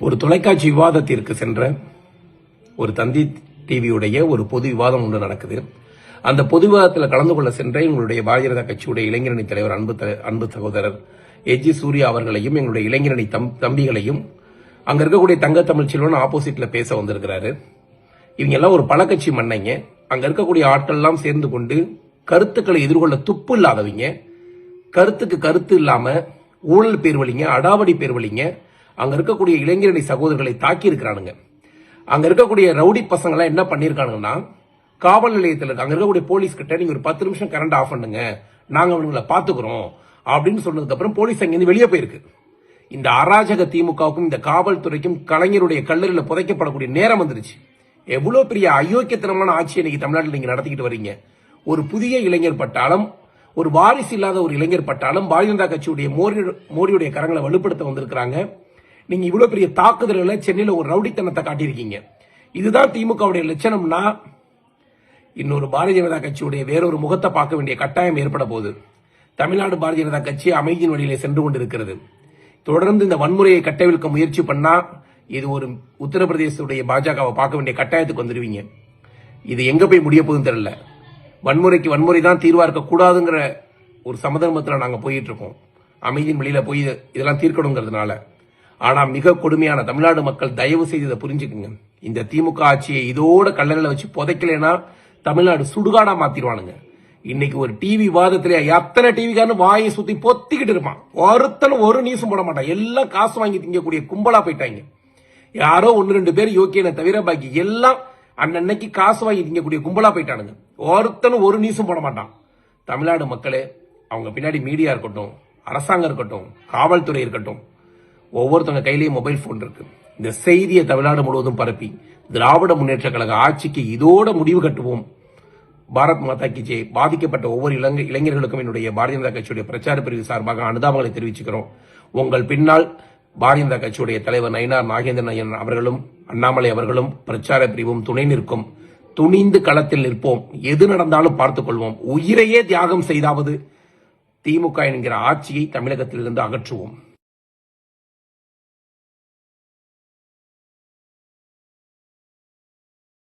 ஒரு தொலைக்காட்சி விவாதத்திற்கு சென்ற ஒரு தந்தி டிவியுடைய ஒரு பொது விவாதம் ஒன்று நடக்குது. அந்த பொது விவாதத்தில் கலந்து கொள்ள சென்ற எங்களுடைய பாரதிய ஜனதா கட்சியுடைய இளைஞரணி தலைவர் அன்பு அன்பு சகோதரர் எச் ஜி சூர்யா அவர்களையும் எங்களுடைய இளைஞரணி தம் தம்பிகளையும் அங்க இருக்கக்கூடிய தங்க தமிழ் செல்வன் ஆப்போசிட்ல பேச வந்திருக்கிறாரு. இவங்க எல்லாம் ஒரு பழக்கட்சி மன்னைங்க அங்க இருக்கக்கூடிய ஆட்கள் எல்லாம் சேர்ந்து கொண்டு கருத்துக்களை எதிர்கொள்ள துப்பு இல்லாதவங்க. கருத்துக்கு கருத்து இல்லாம ஊழல் பேர் வழிங்க அடாவடி பேர் வழிங்க அங்க இருக்கக்கூடிய இளைஞரணி சகோதரர்களை தாக்கி இருக்கிறானுங்க அங்க இருக்கக்கூடிய ரவுடி பசங்க எல்லாம் என்ன பண்ணிருக்கானுங்கன்னா காவல் நிலையத்தில் இருக்க. அங்க இருக்கக்கூடிய போலீஸ் கிட்ட நீங்க ஒரு பத்து நிமிஷம் கரண்ட் ஆஃப் பண்ணுங்க. நாங்க அவங்களை பாத்துக்கிறோம் அப்படின்னு சொன்னதுக்கு அப்புறம் போலீஸ் அங்கிருந்து வெளியே போயிருக்கு. இந்த அராஜக திமுகவுக்கும் இந்த காவல்துறைக்கும் கலைஞருடைய கல்லறையில் புதைக்கப்படக்கூடிய நேரம் வந்துருச்சு. எவ்வளவு பெரிய அயோக்கியத்தனமான ஆட்சி இன்னைக்கு தமிழ்நாட்டில் நீங்க நடத்திக்கிட்டு வர்றீங்க ஒரு புதிய இளைஞர் பட்டாளம் ஒரு வாரிசு இல்லாத ஒரு இளைஞர் பட்டாளம் பாரதிய ஜனதா கட்சியுடைய மோடி மோடியுடைய கரங்களை வலுப்படுத்த வந்திருக்கிறாங்க. நீங்க இவ்வளவு பெரிய தாக்குதல்களை சென்னையில ஒரு ரவுடித்தனத்தை காட்டியிருக்கீங்க. இதுதான் திமுகவுடைய லட்சணம்னா இன்னொரு பாரதிய ஜனதா கட்சியுடைய வேறொரு முகத்தை பார்க்க வேண்டிய கட்டாயம் ஏற்பட போகுது. தமிழ்நாடு பாரதிய ஜனதா கட்சி அமைதியின் வழியிலே சென்று கொண்டிருக்கிறது. தொடர்ந்து இந்த வன்முறையை கட்டவிழ்க்க முயற்சி பண்ணா இது ஒரு உத்தரப்பிரதேசத்துடைய பாஜகவை பார்க்க வேண்டிய கட்டாயத்துக்கு வந்துடுவீங்க இது எங்க போய் முடிய போகுதுன்னு தெரியல. வன்முறைக்கு வன்முறை தான் தீர்வா இருக்கக்கூடாதுங்கிற ஒரு சமதர்மத்தில் நாங்கள் போயிட்டு இருக்கோம். அமைதியின் வழியில போய் இதெல்லாம் தீர்க்கணுங்கிறதுனால. ஆனா மிக கொடுமையான தமிழ்நாடு மக்கள் தயவு செய்து இதை புரிஞ்சுக்குங்க. இந்த திமுக ஆட்சியை இதோட கல்லறையில வச்சு புதைக்கலைன்னா தமிழ்நாடு சுடுகாடா மாத்திடுவானுங்க. இன்னைக்கு ஒரு டிவி வாதத்திலே எத்தனை டிவிக்காரனு வாயை சுத்தி பொத்திக்கிட்டு இருப்பான். ஒருத்தனும் ஒரு நியூஸும் போட மாட்டான். எல்லாம் காசு வாங்கி திங்கக்கூடிய கும்பலா போயிட்டாங்க. யாரோ ஒன்னு ரெண்டு பேர் யோக்கியனை தவிர பாக்கி எல்லாம் அன்னன்னைக்கு காசு வாங்கி திங்கக்கூடிய கும்பலா போயிட்டானுங்க. ஒருத்தனும் ஒரு நியூஸும் போட மாட்டான். தமிழ்நாடு மக்களே அவங்க பின்னாடி மீடியா இருக்கட்டும் அரசாங்கம் இருக்கட்டும் காவல்துறை இருக்கட்டும் ஒவ்வொருத்தவங்க கையிலேயும் மொபைல் போன் இருக்கு. இந்த செய்தியை தமிழ்நாடு முழுவதும் பரப்பி திராவிட முன்னேற்ற கழக ஆட்சிக்கு இதோட முடிவு கட்டுவோம். பாரத் மாதா கி ஜெய் பாதிக்கப்பட்ட ஒவ்வொரு இளங்க இளைஞர்களுக்கும் என்னுடைய பாரதிய ஜனதா கட்சியுடைய பிரச்சார பிரிவு சார்பாக அனுதாபங்களை தெரிவிச்சுக்கிறோம். உங்கள் பின்னால் பாரதிய ஜனதா கட்சியுடைய தலைவர் நயினார் நாகேந்திரன் ஐயன் அவர்களும் அண்ணாமலை அவர்களும் பிரச்சார பிரிவும் துணை நிற்கும். துணிந்து களத்தில் நிற்போம். எது நடந்தாலும் பார்த்துக் கொள்வோம். உயிரையே தியாகம் செய்தாவது திமுக என்கிற ஆட்சியை தமிழகத்திலிருந்து அகற்றுவோம்.